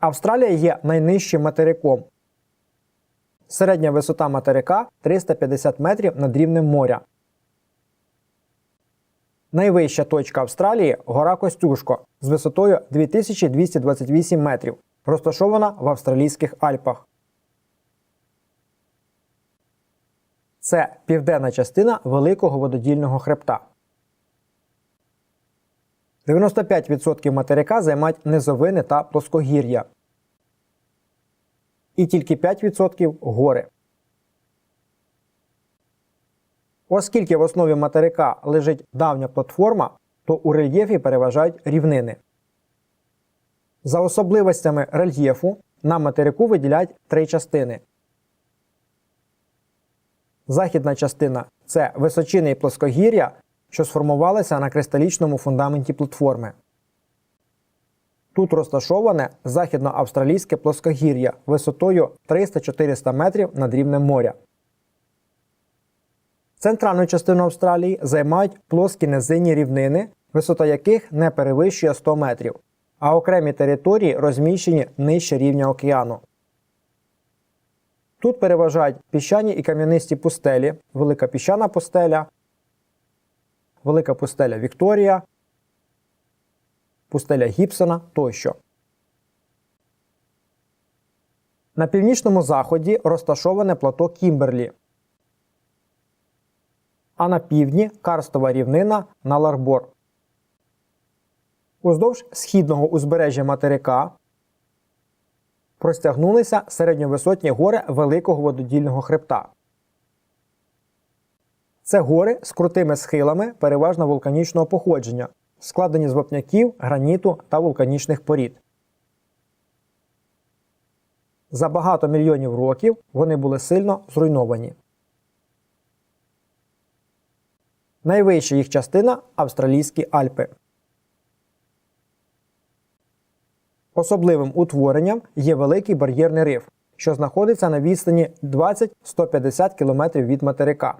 Австралія є найнижчим материком. Середня висота материка 350 метрів над рівнем моря. Найвища точка Австралії гора Костюшко з висотою 2228 метрів, розташована в Австралійських Альпах. Це південна частина великого вододільного хребта. 95% материка займають низовини та плоскогір'я. І тільки 5% гори. Оскільки в основі материка лежить давня платформа, то у рельєфі переважають рівнини. За особливостями рельєфу на материку виділяють три частини. Західна частина це височини плоскогір'я, що сформувалися на кристалічному фундаменті платформи. Тут розташоване західноавстралійське плоскогір'я висотою 300-400 метрів над рівнем моря. Центральну частину Австралії займають плоскі низинні рівнини, висота яких не перевищує 100 метрів, а окремі території розміщені нижче рівня океану. Тут переважають піщані і кам'янисті пустелі, велика піщана пустеля, велика пустеля Вікторія, пустеля Гібсона тощо. На північному заході розташоване плато Кімберлі, а на півдні карстова рівнина Наларбор. Уздовж східного узбережжя материка простягнулися середньовисотні гори Великого вододільного хребта. Це гори з крутими схилами, переважно вулканічного походження, складені з вапняків, граніту та вулканічних порід. За багато мільйонів років вони були сильно зруйновані. Найвища їх частина Австралійські Альпи. Особливим утворенням є великий бар'єрний риф, що знаходиться на відстані 20-150 км від материка.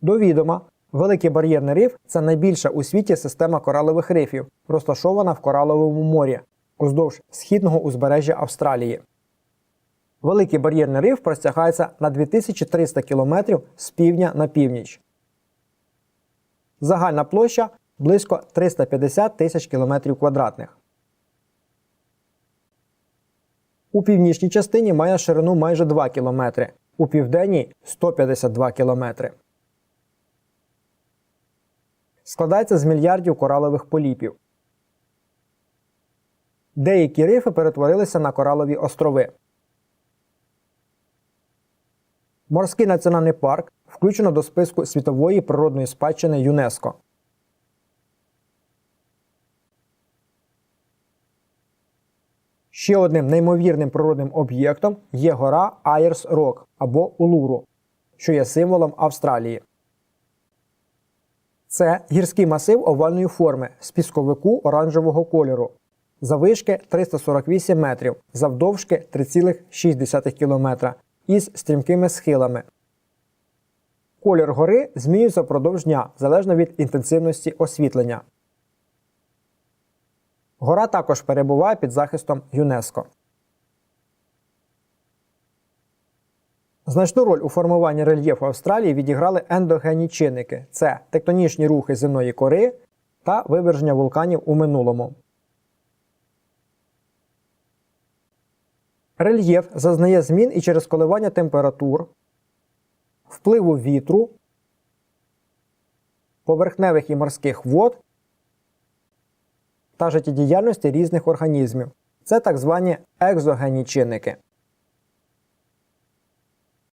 До відома, великий бар'єрний риф це найбільша у світі система коралових рифів, розташована в Кораловому морі уздовж східного узбережжя Австралії. Великий бар'єрний риф простягається на 2300 км з півдня на північ. Загальна площа близько 350 тисяч км квадратних. У північній частині має ширину майже 2 км, у південній 152 км. Складається з мільярдів коралових поліпів. Деякі рифи перетворилися на коралові острови. Морський національний парк включено до списку світової природної спадщини ЮНЕСКО. Ще одним неймовірним природним об'єктом є гора Айрс Рок або Улуру, що є символом Австралії. Це гірський масив овальної форми з пісковику оранжевого кольору, завишки 348 метрів, завдовжки 3,6 км із стрімкими схилами. Колір гори змінюється впродовж дня залежно від інтенсивності освітлення. Гора також перебуває під захистом ЮНЕСКО. Значну роль у формуванні рельєфу Австралії відіграли ендогенні чинники це тектонічні рухи земної кори та виверження вулканів у минулому. Рельєф зазнає змін і через коливання температур, впливу вітру, поверхневих і морських вод та життєдіяльності різних організмів. Це так звані екзогенні чинники.